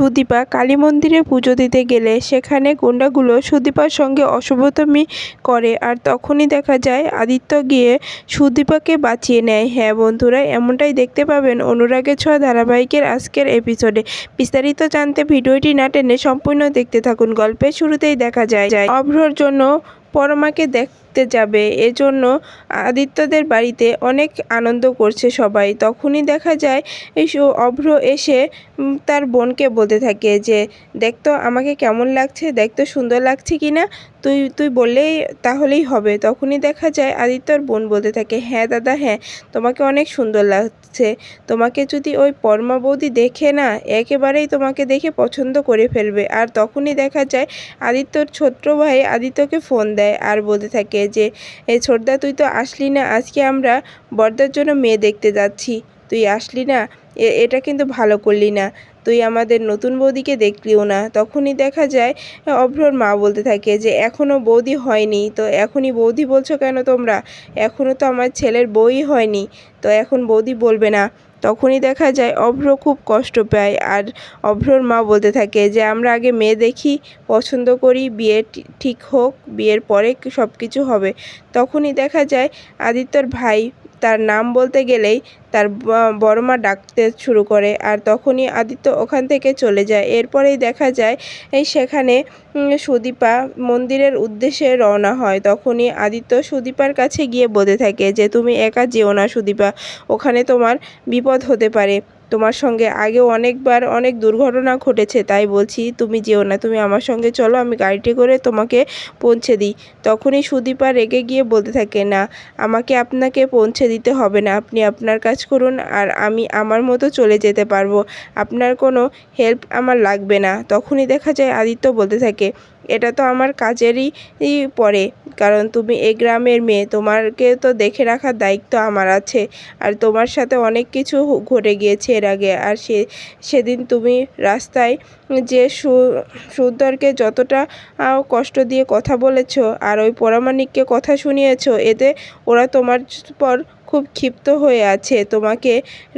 সুদীপা কালী মন্দিরে পুজো দিতে গেলে সেখানে গুন্ডাগুলো সুদীপার সঙ্গে অসভ্যতামি করে আর তখনই দেখা যায় আদিত্য গিয়ে সুদীপাকে বাঁচিয়ে নেয়। হ্যাঁ বন্ধুরা, এমনটাই দেখতে পাবেন অনুরাগের ছোঁয়া ধারাবাহিকের আজকের এপিসোডে। বিস্তারিত জানতে ভিডিওটি না টেনে সম্পূর্ণ দেখতে থাকুন। গল্পের শুরুতেই দেখা যায় যায়, অভ্রর জন্য পরমাকে দেখতে যাবে। এজন্য আদিত্যদের বাড়িতে অনেক আনন্দ করছে সবাই। তখনই দেখা যায়, এই অভ্র এসে তার বোনকে বলতে থাকে যে, দেখ তো, আমাকে কেমন লাগছে? দেখ তো, সুন্দর লাগছে কি না? তুই তুই বললেই তাহলেই হবে। তখনই দেখা যায়, আদিত্যর বোন বলতে থাকে হ্যাঁ দাদা হ্যাঁ তোমাকে অনেক সুন্দর লাগছে। তোমাকে যদি ওই পরমা বৌদি দেখে না, একেবারেই তোমাকে দেখে পছন্দ করে ফেলবে। আর তখনই দেখা যায়, আদিত্যর ছোট্ট ভাই আদিত্যকে ফোন দেয় আর বলতে থাকে যে এই ছোটদা, তুই তো আসলি না, আজকে আমরা বর্দার জন্য মেয়ে দেখতে যাচ্ছি। তুই আসলি না? এটা কিন্তু ভালো করলি না। তুই আমাদের নতুন বৌদিকে দেখলিও না। তখনই দেখা যায় অভ্রর মা বলতে থাকে যে এখনও বৌদি হয়নি। তো এখনই বৌদি বলছো কেন তোমরা? এখনও তো আমার ছেলের বই হয়নি। তো এখন বৌদি বলবে না। তখনই দেখা যায় অভ্র খুব কষ্ট পায়। আর অভ্রর মা বলতে থাকে যে, আমরা আগে মেয়ে দেখি, পছন্দ করি, বিয়ে ঠিক হোক, বিয়ের পরে সব কিছু হবে। তখনই দেখা যায় আদিত্যর ভাই তার নাম বলতে গেলেই তার বড়মা ডাকতে শুরু করে আর তখনই আদিত্য ওখান থেকে চলে যায়। এরপরেই দেখা যায় সেখানে সুদীপা মন্দিরের উদ্দেশ্যে রওনা হয়। তখনই আদিত্য সুদীপার কাছে গিয়ে বলে থাকে যে, তুমি একা যেও না সুদীপা, ওখানে তোমার বিপদ হতে পারে। তোমার সঙ্গে আগেও অনেকবার অনেক দুর্ঘটনা ঘটেছে, তাই বলছি, তুমি যেও না, তুমি আমার সঙ্গে চলো, আমি গাড়িটি করে তোমাকে পৌঁছে দিই। তখনই সুদীপা রেগে গিয়ে বলতে থাকে, না, আমাকে আপনাকে পৌঁছে দিতে হবে না, আপনি আপনার কাজ করুন আর আমি আমার মতো চলে যেতে পারব। আপনার কোনো হেল্প আমার লাগবে না। তখনই দেখা যায় আদিত্য বলতে থাকে এটা তো আমার কাজেরই পড়ে কারণ তুমি এই গ্রামের মেয়ে তোমাকে তো দেখে রাখার দায়িত্ব আমার আছে। আর তোমার সাথে অনেক কিছু ঘটে গিয়েছে এর আগে। আর সে, সেদিন তুমি রাস্তায় যে সুন্দরকে যতটা কষ্ট দিয়ে কথা বলেছ আর ওই পরামানিককে কথা শুনিয়েছো, এতে ওরা তোমার পর খুব ক্ষিপ্ত হয়ে আছে। তোমাকে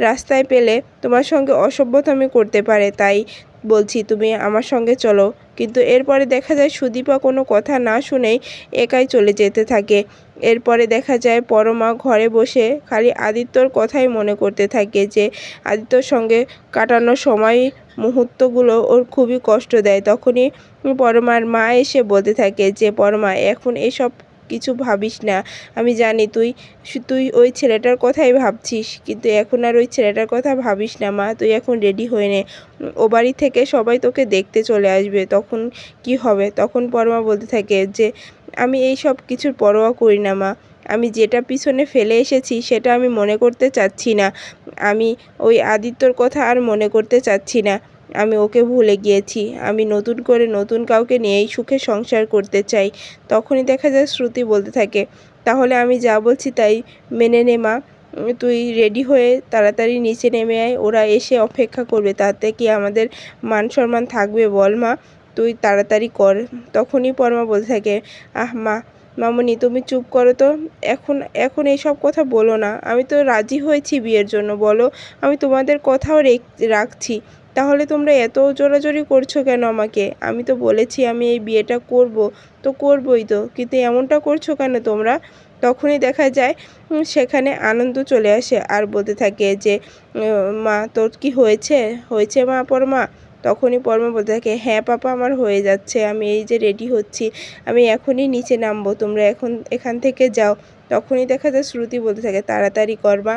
রাস্তায় পেলে তোমার সঙ্গে অসভ্যতামি করতে পারে। তাই বলছি, তুমি আমার সঙ্গে চলো। কিন্তু এরপরে দেখা যায় সুদীপা কোনো কথা না শুনেই একাই চলে যেতে থাকে। এরপরে দেখা যায় পরমা ঘরে বসে খালি আদিত্যর কথাই মনে করতে থাকে যে, আদিত্যর সঙ্গে কাটানো সময় মুহূর্তগুলো ওর খুবই কষ্ট দেয়। তখনই পরমার মা এসে বলতে থাকে যে, পরমা, এখন এসব কিছু ভাবিস না। আমি জানি তুই তুই ওই ছেলেটার কথাই ভাবছিস, কিন্তু এখন আর ওই ছেলেটার কথা ভাবিস না মা। তুই এখন রেডি হয়ে নে। ও বাড়ি থেকে সবাই তোকে দেখতে চলে আসবে। তখন কি হবে? তখন পরমা বলতে থাকে যে, আমি এই সব কিছুর পরোয়া করি না মা। আমি যেটা পিছনে ফেলে এসেছি, সেটা আমি মনে করতে চাচ্ছি না। আমি ওই আদিত্যর কথা আর মনে করতে চাচ্ছি না। আমি ওকে ভুলে গিয়েছি। আমি নতুন করে নতুন কাউকে নিয়েই সুখে সংসার করতে চাই। তখনই দেখা যায় শ্রুতি বলতে থাকে, তাহলে আমি যা বলছি তাই মেনে নে মা। তুই রেডি হয়ে তাড়াতাড়ি নিচে নেমে আয়। ওরা এসে অপেক্ষা করবে। তাতে কি আমাদের মান সম্মান থাকবে বল মা। তুই তাড়াতাড়ি কর। তখনই পরমা বলতে থাকে, আহ মা, মামনি তুমি চুপ করো তো। এখন এখন এইসব কথা বলো না। আমি তো রাজি হয়েছি বিয়ের জন্য। বলো, আমি তোমাদের কথাও রেখ- রাখছি। তাহলে তোমরা এত জোরাজোরি করছ কেন আমাকে? আমি তো বলেছি আমি এই বিয়েটা করব, তো করবই তো। কিন্তু এমনটা করছ কেন তোমরা? তখনই দেখা যায় সেখানে আনন্দ চলে আসে আর বলতে থাকে যে মা, তোর কি হয়েছে? হয়েছে মা, পরমা? তখনই পরমা বলতে থাকে হ্যাঁ পাপা, আমার হয়ে যাচ্ছে। আমি এই যে রেডি হচ্ছি। আমি এখনই নিচে নামবো। তোমরা এখন, এখান থেকে যাও। তখনই দেখা যায়, শ্রুতি বলতে থাকে, তাড়াতাড়ি করবা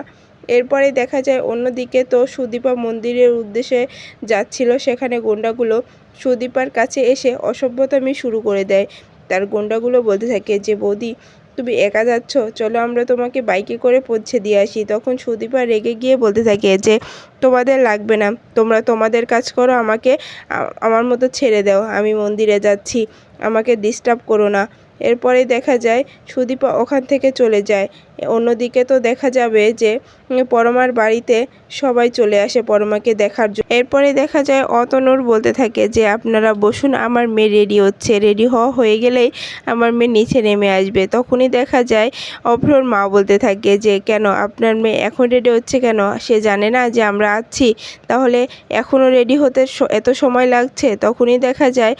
এরপরে দেখা যায় অন্যদিকে তো সুদীপা মন্দিরের উদ্দেশ্যে যাচ্ছিল। সেখানে গুন্ডাগুলো সুদীপার কাছে এসে অসভ্যতামি শুরু করে দেয়। তার গুন্ডাগুলো বলতে থাকে যে, বৌদি, তুমি একা যাচ্ছ? চলো আমরা তোমাকে বাইকে করে পৌঁছে দিয়ে আসি। তখন সুদীপা রেগে গিয়ে বলতে থাকে যে, তোমাদের লাগবে না। তোমরা তোমাদের কাজ করো, আমাকে আমার মতো ছেড়ে দাও। আমি মন্দিরে যাচ্ছি। আমাকে ডিস্টার্ব করো না। এরপরে দেখা যায় সুদীপা ওখান থেকে চলে যায়। অন্যদিকে তো দেখা যাবে যে, পরমার বাড়িতে সবাই চলে আসে পরমাকে দেখার জন্য। এরপরে দেখা যায় অতনুর বলতে থাকে যে, আপনারা বসুন, আমার মেয়ে রেডি হচ্ছে। রেডি হওয়া হয়ে গেলেই আমার মেয়ে নিচে নেমে আসবে। তখনই দেখা যায় অভ্রর মা বলতে থাকে যে, কেন? আপনার মেয়ে এখন রেডি হচ্ছে কেন? সে জানে না যে আমরা আছি। তাহলে এখনও রেডি হতে এত সময় লাগছে? তখনই দেখা যায়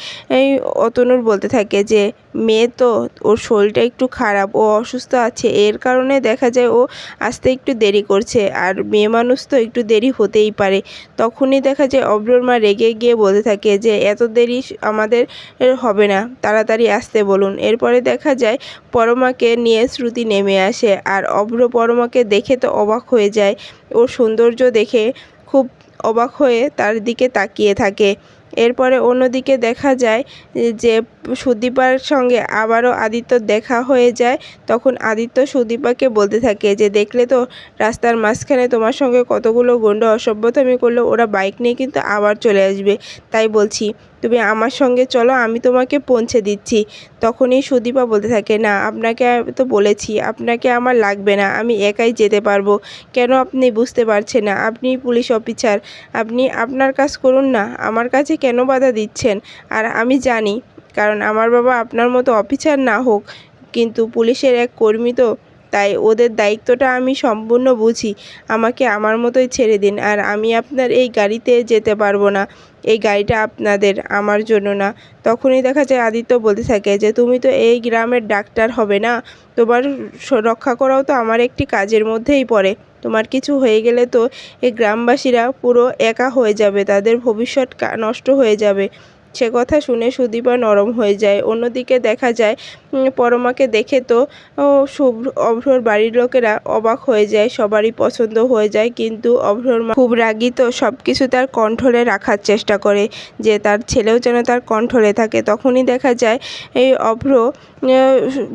অতনুর বলতে থাকে যে মেয়ে তো, ওর শরীরটা একটু খারাপ, ও অসুস্থ আছে, এর কারণে দেখা যায় ও আসতে একটু দেরি করছে, আর মেয়ে মানুষ তো একটু দেরি হতেই পারে। তখনই দেখা যায় অব্রর মা রেগে গিয়ে বলতে থাকে যে, এত দেরি আমাদের হবে না, তাড়াতাড়ি আসতে বলুন। এরপরে দেখা যায় পরমাকে নিয়ে শ্রুতি নেমে আসে, আর অভ্র পরমাকে দেখে তো অবাক হয়ে যায়। ওর সৌন্দর্য দেখে খুব অবাক হয়ে তার দিকে তাকিয়ে থাকে। এরপরে অন্যদিকে দেখা যায় যে সুদীপার সঙ্গে আবারও আদিত্য দেখা হয়ে যায়। তখন আদিত্য সুদীপাকে বলতে থাকে যে, দেখলে তো রাস্তার মাঝখানে তোমার সঙ্গে কতগুলো গন্ড অসভ্যতামি করল, ওরা বাইক নিয়ে কিন্তু আবার চলে আসবে। তাই বলছি তুমি আমার সঙ্গে চলো, আমি তোমাকে পৌঁছে দিচ্ছি। তখনই সুদীপা বলতে থাকে, না, আপনাকে তো বলেছি, আপনাকে আমার লাগবে না, আমি একাই যেতে পারব। কেন আপনি বুঝতে পারছেন না? আপনি পুলিশ অফিসার, আপনি আপনার কাজ করুন না, আমার কাছে কেন বাধা দিচ্ছেন? আর আমি জানি, কারণ আমার বাবা আপনার মতো অফিসার না হোক, কিন্তু পুলিশের এক কর্মী তো, তাই ওদের দায়িত্বটা আমি সম্পূর্ণ বুঝি। আমাকে আমার মতোই ছেড়ে দিন, আর আমি আপনার এই গাড়িতে যেতে পারব না। এই গাড়িটা আপনাদের আমার জন্য না। তখনই দেখা যায় আদিত্য বলতে থাকে যে, তুমি তো এই গ্রামের ডাক্তার হবে না? তোমার রক্ষা করাও তো আমার একটি কাজের মধ্যেই পড়ে। তোমার কিছু হয়ে গেলে তো এই গ্রামবাসীরা পুরো একা হয়ে যাবে, তাদের ভবিষ্যৎ নষ্ট হয়ে যাবে। সে কথা শুনে সুদীপা নরম হয়ে যায়। অন্যদিকে দেখা যায় পরমাকে দেখে তো শুভ্র, অভ্রর বাড়ির লোকেরা অবাক হয়ে যায়, সবারই পছন্দ হয়ে যায়, কিন্তু অভ্রর মা খুব রাগী তো সব কিছু তার কন্ট্রোলে রাখার চেষ্টা করে, যে তার ছেলেও যেন তার কন্ট্রোলে থাকে। তখনই দেখা যায়, এই অভ্র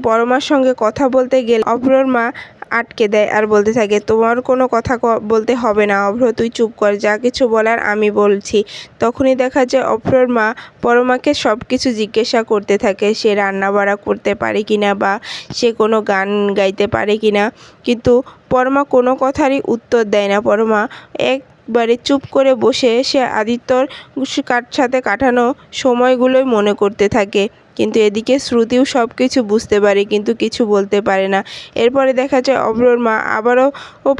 পরমার সঙ্গে কথা বলতে গেলে অভ্রর মা আটকে দেয় আর বলতে থাকে, তোমার কোনো কথা ক- বলতে হবে না, অভ্র, তুই চুপ কর, যা কিছু বলার আমি বলছি। তখনই দেখা যায় অভ্রর মা পরমাকে সব কিছু জিজ্ঞাসা করতে থাকে, সে রান্না বাড়া করতে পারে কিনা বা সে কোনো গান গাইতে পারে কিনা? কিন্তু পরমা কোনো কথারই উত্তর দেয় না। পরমা এক একবারে চুপ করে বসে, সে আদিত্যর সাথে কাটানো সময়গুলোই মনে করতে থাকে। কিন্তু এদিকে শ্রুতিও সব কিছু বুঝতে পারে, কিন্তু কিছু বলতে পারে না। এরপরে দেখা যায় অভ্রর মা আবারও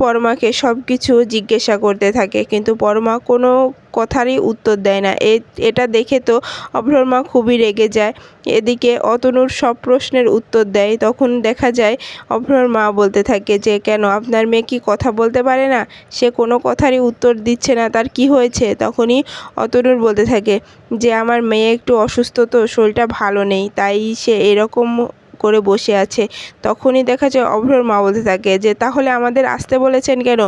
পরমাকে সব কিছু জিজ্ঞাসা করতে থাকে, কিন্তু পরমা কোনো কথারই উত্তর দেয় না। এটা দেখে তো অভ্রর মা খুবই রেগে যায়। এদিকে অতনুর সব প্রশ্নের উত্তর দেয়। তখন দেখা যায় অভ্রর মা বলতে থাকে যে, কেন, আপনার মেয়ে কি কথা বলতে পারে না? সে কোনো কথারই উত্তর দিচ্ছে না, তার কি হয়েছে? তখনই অতনুর বলতে থাকে যে, আমার মেয়ে একটু অসুস্থ তো, শরীরটা ভালো নেই, তাই সে এরকম করে বসে আছে। তখনই দেখা যায় অভ্রর মা বলতে থাকে যে, তাহলে আমাদের আসতে বলেছেন কেন?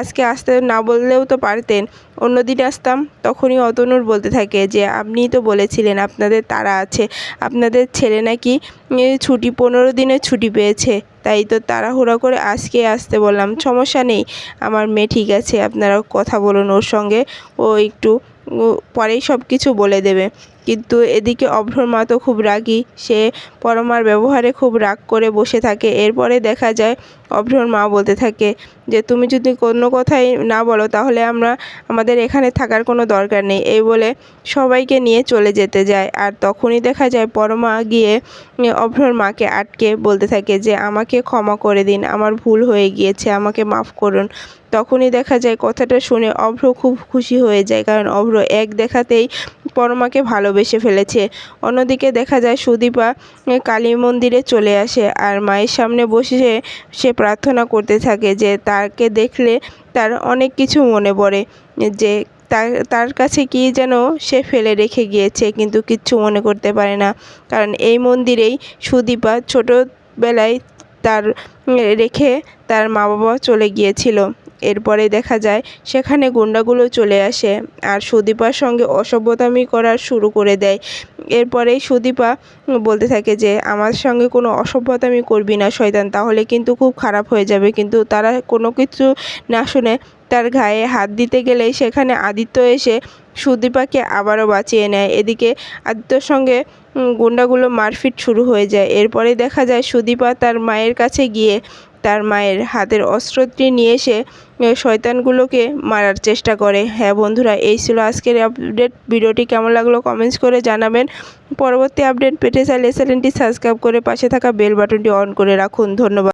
আজকে আসতে না বললেও তো পারতেন। অন্যদিন আসতাম। তখনই অতনুর বলতে থাকে যে, আপনিই তো বলেছিলেন আপনাদের তারা আছে। আপনাদের ছেলে নাকি ছুটি, পনেরো দিনের ছুটি পেয়েছে। তাই তো তাড়াহুড়া করে আজকে আসতে বললাম। সমস্যা নেই। আমার মেয়ে ঠিক আছে। আপনারা কথা বলুন ওর সঙ্গে। ও একটু পরেই সব কিছু বলে দেবে। কিন্তু এদিকে অভ্রর মা তো খুব রাগী। সে পরমার ব্যবহারে খুব রাগ করে বসে থাকে। এরপরে দেখা যায়, অভ্রর মা বলতে থাকে যে, তুমি যদি কোনো কথাই না বলো, তাহলে আমরা, আমাদের এখানে থাকার কোনো দরকার নেই। এই বলে সবাইকে নিয়ে চলে যেতে যায়। আর তখনই দেখা যায়, পরমা গিয়ে অভ্রর মাকে আটকে বলতে থাকে যে, আমাকে ক্ষমা করে দিন, আমার ভুল হয়ে গিয়েছে, আমাকে মাফ করুন। তখনই দেখা যায়, কথাটা শুনে অভ্র খুব খুশি হয়ে যায়। কারণ অভ্র এক দেখাতেই পরমাকে ভালোবেসে ফেলেছে। অন্যদিকে দেখা যায় সুদীপা কালী মন্দিরে চলে আসে আর মায়ের সামনে বসে সে প্রার্থনা করতে থাকে যে তাকে দেখলে তার অনেক কিছু মনে পড়ে, যে তার তার কাছে কি যেন সে ফেলে রেখে গিয়েছে কিন্তু কিচ্ছু মনে করতে পারে না। কারণ এই মন্দিরেই সুদীপা ছোটোবেলায় তার রেখে তার মা বাবা চলে গিয়েছিল। এরপরে দেখা যায় সেখানে গুন্ডাগুলো চলে আসে আর সুদীপার সঙ্গে অসভ্যতামি করা শুরু করে দেয়। এরপরেই সুদীপা বলতে থাকে যে, আমার সঙ্গে কোনো অসভ্যতামি করবি না শয়তান, তাহলে কিন্তু খুব খারাপ হয়ে যাবে। কিন্তু তারা কোনো কিছু না শুনে তার গায়ে হাত দিতে গেলেই সেখানে আদিত্য এসে সুদীপাকে আবারও বাঁচিয়ে নেয়। এদিকে আদিত্যর সঙ্গে গুন্ডাগুলো মারপিট শুরু হয়ে যায়। এরপরে দেখা যায় সুদীপা তার মায়ের কাছে গিয়ে তার মায়ের হাতের অস্ত্রটি নিয়ে এসে শয়তানগুলোকে মারার চেষ্টা করে। হ্যাঁ বন্ধুরা, এই ছিল আজকের আপডেট। ভিডিওটি কেমন লাগল কমেন্টস করে জানাবেন। পরবর্তী আপডেট পেতে চাইলে চ্যানেলটি সাবস্ক্রাইব করে পাশে থাকা বেল বাটনটি অন করে রাখুন। ধন্যবাদ।